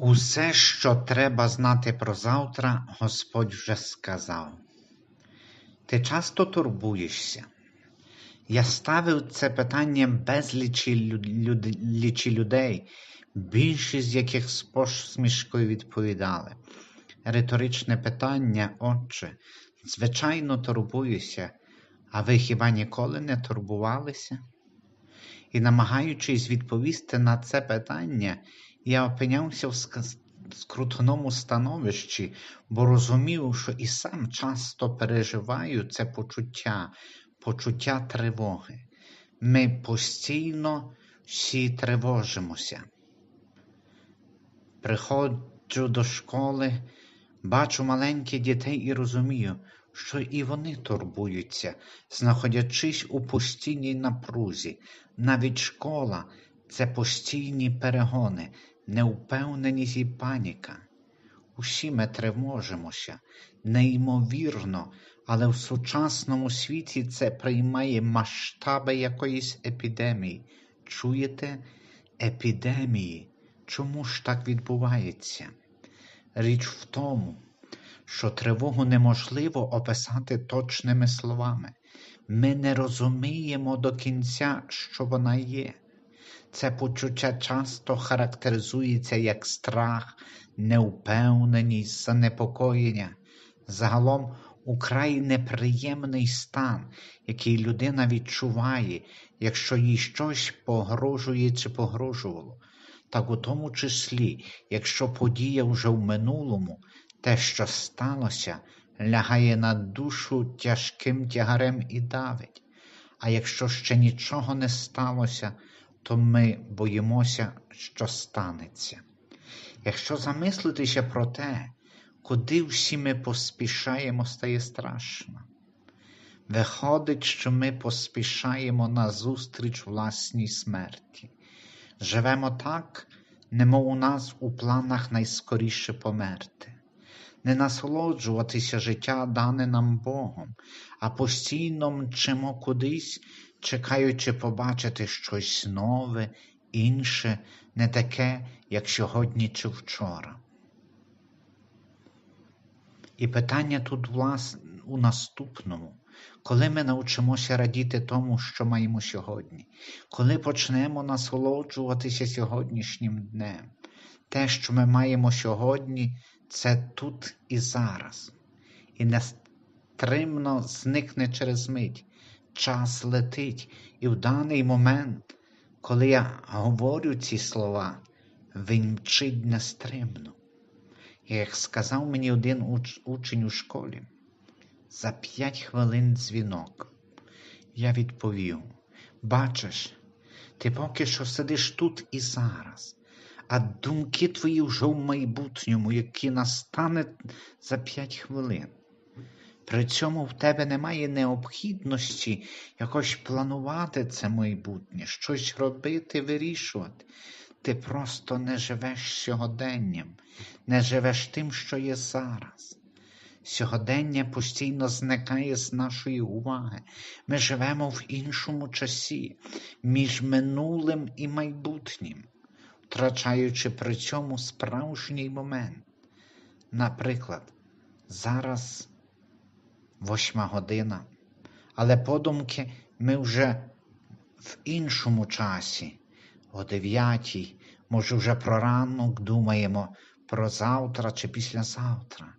Усе, що треба знати про завтра, Господь вже сказав. Ти часто турбуєшся? Я ставив це питання безлічі лю- людей, більшість з яких з посмішкою відповідали. Риторичне питання, отче, звичайно, турбуюся, а ви хіба ніколи не турбувалися? І намагаючись відповісти на це питання, я опинявся в скрутному становищі, бо розумів, що і сам часто переживаю це почуття, почуття тривоги. Ми постійно всі тривожимося. Приходжу до школи, бачу маленьких дітей і розумію, що і вони турбуються, знаходячись у постійній напрузі. Навіть школа це постійні перегони, невпевненість і паніка. Усі ми тривожимося, неймовірно, але в сучасному світі це приймає масштаби якоїсь епідемії. Чуєте? Епідемії. Чому ж так відбувається? Річ в тому, що тривогу неможливо описати точними словами. Ми не розуміємо до кінця, що вона є. Це почуття часто характеризується як страх, неупевненість, занепокоєння, загалом украй неприємний стан, який людина відчуває, якщо їй щось погрожує чи погрожувало. Так у тому числі, якщо подія вже в минулому, те, що сталося, лягає на душу тяжким тягарем і давить. А якщо ще нічого не сталося, то ми боїмося, що станеться. Якщо замислитися про те, куди всі ми поспішаємо, стає страшно. Виходить, що ми поспішаємо назустріч власній смерті. Живемо так, немов у нас у планах найскоріше померти, не насолоджуватися життя дане нам Богом, а постійно мчимо кудись, чекаючи побачити щось нове, інше, не таке, як сьогодні чи вчора. І питання тут власне у наступному, коли ми навчимося радіти тому, що маємо сьогодні, коли почнемо насолоджуватися сьогоднішнім днем, те, що ми маємо сьогодні, це тут і зараз, і нестримно зникне через мить. Час летить, і в даний момент, коли я говорю ці слова, він мчить нестримно. Як сказав мені один уч... учень у школі, за п'ять хвилин дзвінок, я відповів: бачиш, ти поки що сидиш тут і зараз, а думки твої вже в майбутньому, які настане за п'ять хвилин. При цьому в тебе немає необхідності якось планувати це майбутнє, щось робити, вирішувати. Ти просто не живеш сьогоденням, не живеш тим, що є зараз. Сьогодення постійно зникає з нашої уваги. Ми живемо в іншому часі, між минулим і майбутнім, втрачаючи при цьому справжній момент. Наприклад, зараз восьма година, але подумки ми вже в іншому часі, о дев'ятій, може, вже про ранок думаємо про завтра чи післязавтра,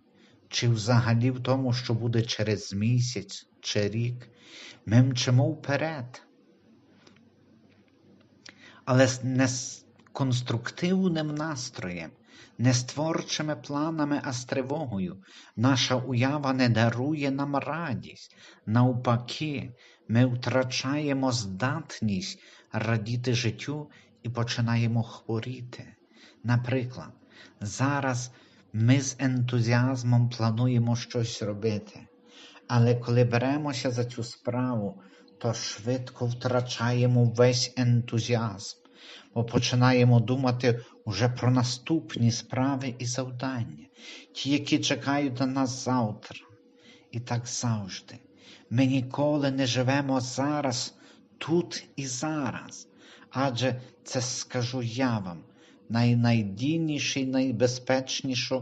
чи взагалі в тому, що буде через місяць чи рік. Ми мчимо вперед. Але не конструктивним настроєм, не з творчими планами, а з тривогою. Наша уява не дарує нам радість. Навпаки, ми втрачаємо здатність радіти життю і починаємо хворіти. Наприклад, зараз ми з ентузіазмом плануємо щось робити, але коли беремося за цю справу, то швидко втрачаємо весь ентузіазм, бо починаємо думати вже про наступні справи і завдання, ті, які чекають на нас завтра. І так завжди. Ми ніколи не живемо зараз, тут і зараз. Адже це скажу я вам, найнайдійніший, найбезпечніший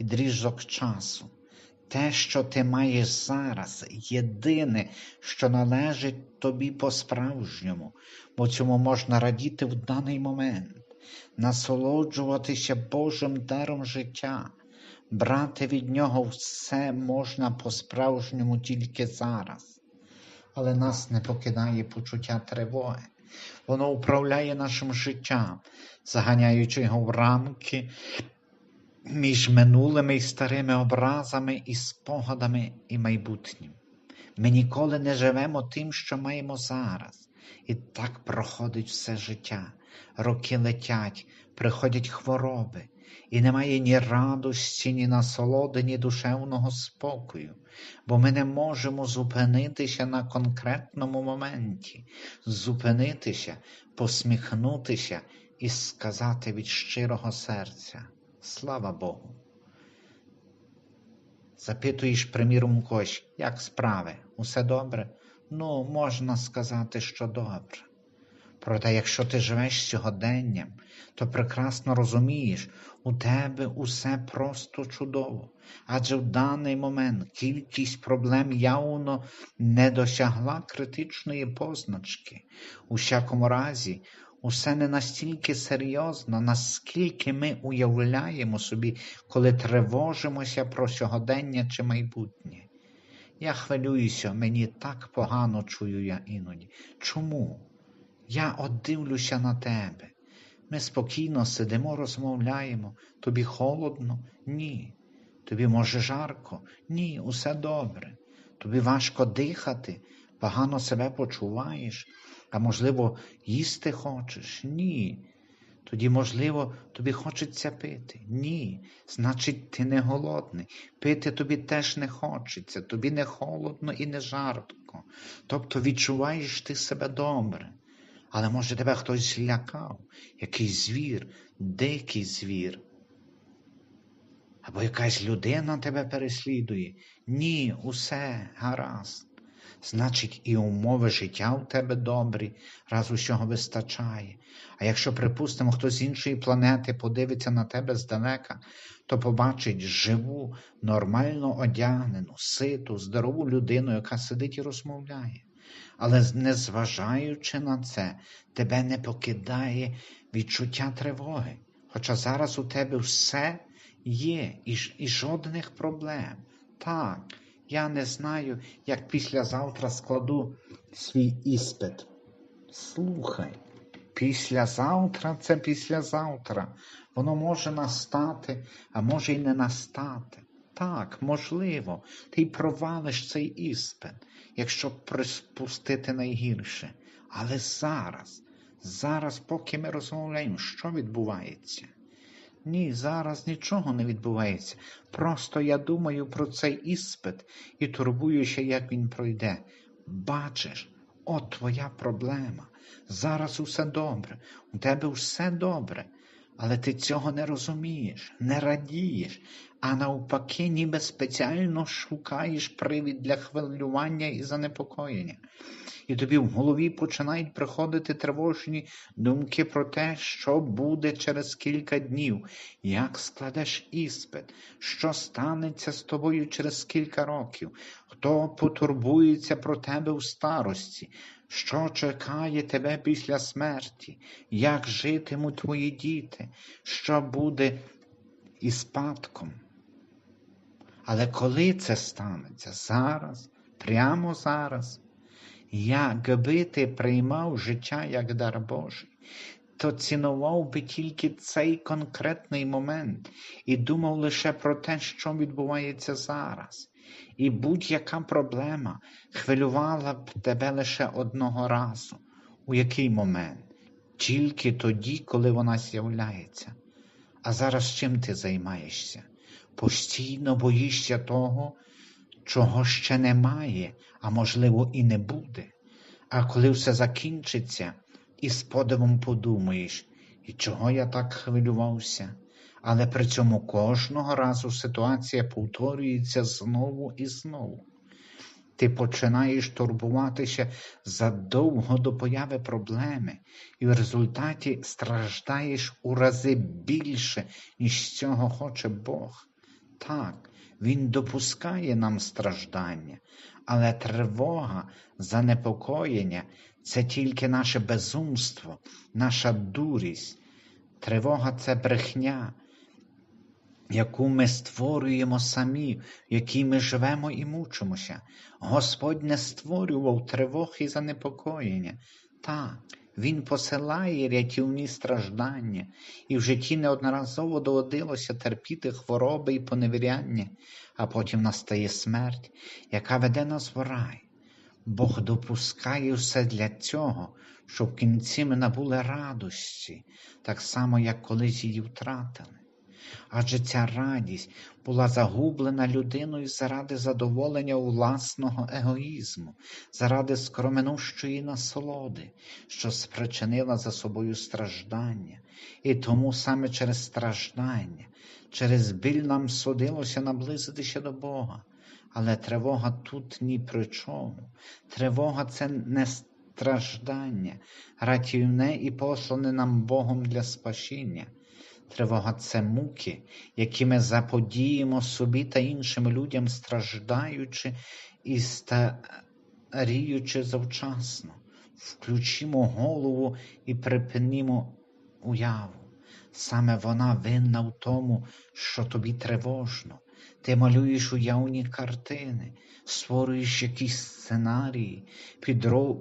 відрізок часу. Те, що ти маєш зараз, єдине, що належить тобі по-справжньому, бо цьому можна радіти в даний момент, насолоджуватися Божим даром життя, брати від нього все можна по-справжньому тільки зараз. Але нас не покидає почуття тривоги. Воно управляє нашим життям, заганяючи його в рамки між минулими і старими образами і спогадами і майбутнім. Ми ніколи не живемо тим, що маємо зараз. І так проходить все життя. Роки летять, приходять хвороби, і немає ні радості, ні насолоди, ні душевного спокою, бо ми не можемо зупинитися на конкретному моменті, зупинитися, посміхнутися і сказати від щирого серця. Слава Богу. Запитуєш, приміром, когось, як справи? Усе добре? Ну, можна сказати, що добре. Проте, якщо ти живеш сьогоденням, то прекрасно розумієш, у тебе усе просто чудово. Адже в даний момент кількість проблем явно не досягла критичної позначки. У всякому разі, усе не настільки серйозно, наскільки ми уявляємо собі, коли тривожимося про сьогодення чи майбутнє. Я хвилююся, мені так погано чую я іноді. Чому? Я от дивлюся на тебе. Ми спокійно сидимо, розмовляємо. Тобі холодно? Ні. Тобі може жарко? Ні, усе добре. Тобі важко дихати, погано себе почуваєш. А можливо, їсти хочеш? Ні. Тоді, можливо, тобі хочеться пити? Ні. Значить, ти не голодний. Пити тобі теж не хочеться, тобі не холодно і не жарко. Тобто відчуваєш ти себе добре. Але може тебе хтось злякав, якийсь звір, дикий звір. Або якась людина тебе переслідує. Ні, усе гаразд. Значить, і умови життя у тебе добрі, раз усього вистачає. А якщо, припустимо, хтось з іншої планети подивиться на тебе здалека, то побачить живу, нормально одягнену, ситу, здорову людину, яка сидить і розмовляє. Але незважаючи на це, тебе не покидає відчуття тривоги. Хоча зараз у тебе все є і, і жодних проблем. Так. Я не знаю, як післязавтра складу свій іспит. Слухай, післязавтра це післязавтра. Воно може настати, а може й не настати. Так, можливо, ти й провалиш цей іспит, якщо приспустити найгірше. Але зараз, зараз, поки ми розмовляємо, що відбувається? Ні, зараз нічого не відбувається. Просто я думаю про цей іспит і турбуюся, як він пройде. Бачиш, от твоя проблема. Зараз усе добре, у тебе все добре, але ти цього не розумієш, не радієш, а навпаки, ніби спеціально шукаєш привід для хвилювання і занепокоєння. І тобі в голові починають приходити тривожні думки про те, що буде через кілька днів, як складеш іспит, що станеться з тобою через кілька років, хто потурбується про тебе в старості, що чекає тебе після смерті, як житимуть твої діти, що буде із спадком. Але коли це станеться? Зараз, прямо зараз, Якби ти приймав життя як дар Божий, то цінував би тільки цей конкретний момент і думав лише про те, що відбувається зараз. І будь-яка проблема хвилювала б тебе лише одного разу. У який момент? Тільки тоді, коли вона з'являється. А зараз чим ти займаєшся? Постійно боїшся того, чого ще немає, а можливо, і не буде. А коли все закінчиться, і з подивом подумаєш, і чого я так хвилювався, але при цьому кожного разу ситуація повторюється знову і знову. Ти починаєш турбуватися задовго до появи проблеми, і в результаті страждаєш у рази більше, ніж цього хоче Бог. Так, Він допускає нам страждання, але тривога, занепокоєння це тільки наше безумство, наша дурість. Тривога це брехня, яку ми створюємо самі, в якій ми живемо і мучимося. Господь не створював тривог і занепокоєння. Так, Він посилає рятівні страждання, і в житті неодноразово доводилося терпіти хвороби і поневіряння, а потім настає смерть, яка веде нас в рай. Бог допускає все для цього, щоб кінці ми набули радості, так само, як колись її втратили. Адже ця радість була загублена людиною заради задоволення власного егоїзму, заради скороминущої насолоди, що спричинила за собою страждання, і тому саме через страждання, через біль нам судилося наблизитися до Бога. Але тривога тут ні при чому. Тривога це не страждання, ратівне і послане нам Богом для спасіння. Тривога це муки, які ми заподіємо собі та іншим людям, страждаючи і старіючи завчасно. Включімо голову і припинімо уяву. Саме вона винна в тому, що тобі тривожно. Ти малюєш уявні картини, створюєш якісь сценарії, підро...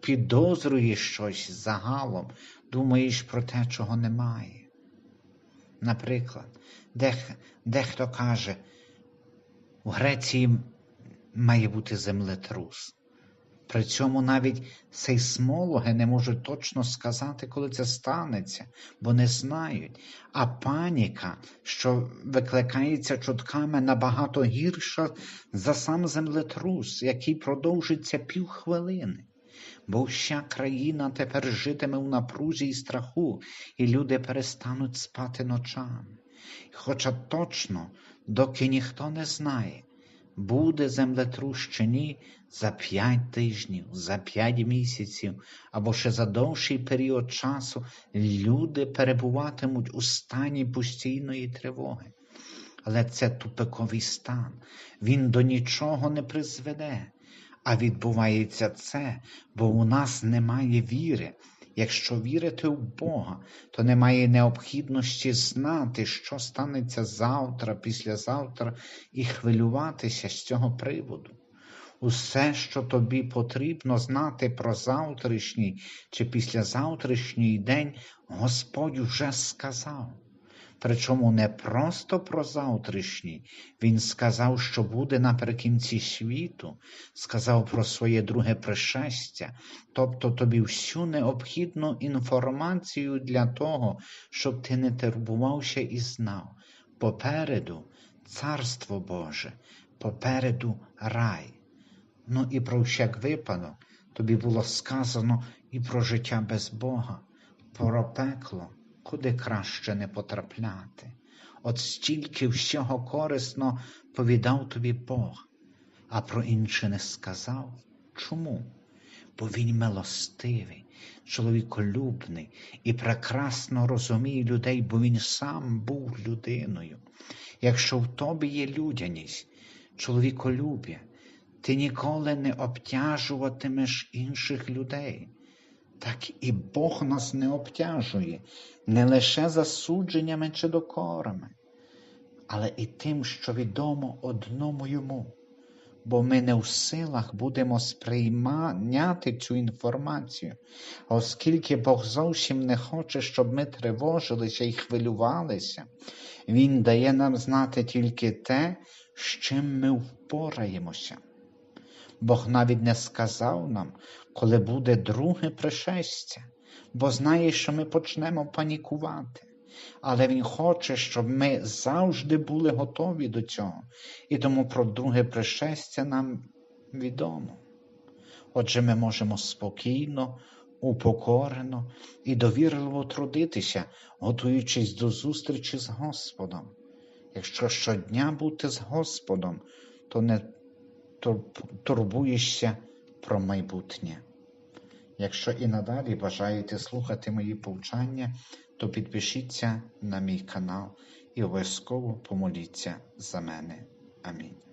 підозрюєш щось загалом, думаєш про те, чого немає. Наприклад, дех... дехто каже, у Греції має бути землетрус. При цьому навіть сейсмологи не можуть точно сказати, коли це станеться, бо не знають. А паніка, що викликається чутками, набагато гірша за сам землетрус, який продовжиться півхвилини. Бо вся країна тепер житиме в напрузі і страху, і люди перестануть спати ночами. Хоча точно, доки ніхто не знає, буде землетрус чи ні за п'ять тижнів, за п'ять місяців або ще за довший період часу люди перебуватимуть у стані постійної тривоги. Але це тупиковий стан, він до нічого не призведе. А відбувається це, бо у нас немає віри. Якщо вірити в Бога, то немає необхідності знати, що станеться завтра, післязавтра, і хвилюватися з цього приводу. Усе, що тобі потрібно знати про завтрашній чи післязавтрашній день, Господь вже сказав. Причому не просто про завтрашній. Він сказав, що буде наприкінці світу, сказав про своє друге пришестя, тобто тобі всю необхідну інформацію для того, щоб ти не турбувався і знав. Попереду Царство Боже, попереду рай. Ну і про всяк випадок тобі було сказано і про життя без Бога, про пекло куди краще не потрапляти. От стільки всього корисно повідав тобі Бог, а про інше не сказав. Чому? Бо він милостивий, чоловіколюбний і прекрасно розуміє людей, бо він сам був людиною. Якщо в тобі є людяність, чоловіколюб'я, ти ніколи не обтяжуватимеш інших людей так і Бог нас не обтяжує не лише засудженнями чи докорами, але і тим, що відомо одному йому, бо ми не в силах будемо сприймати цю інформацію, оскільки Бог зовсім не хоче, щоб ми тривожилися і хвилювалися, Він дає нам знати тільки те, з чим ми впораємося. Бог навіть не сказав нам, коли буде друге пришестя, бо знає, що ми почнемо панікувати. Але Він хоче, щоб ми завжди були готові до цього, і тому про друге пришестя нам відомо. Отже, ми можемо спокійно, упокорено і довірливо трудитися, готуючись до зустрічі з Господом. Якщо щодня бути з Господом, то не турбуєшся про майбутнє. Якщо і надалі бажаєте слухати мої повчання, то підпишіться на мій канал і обов'язково помоліться за мене. Амінь.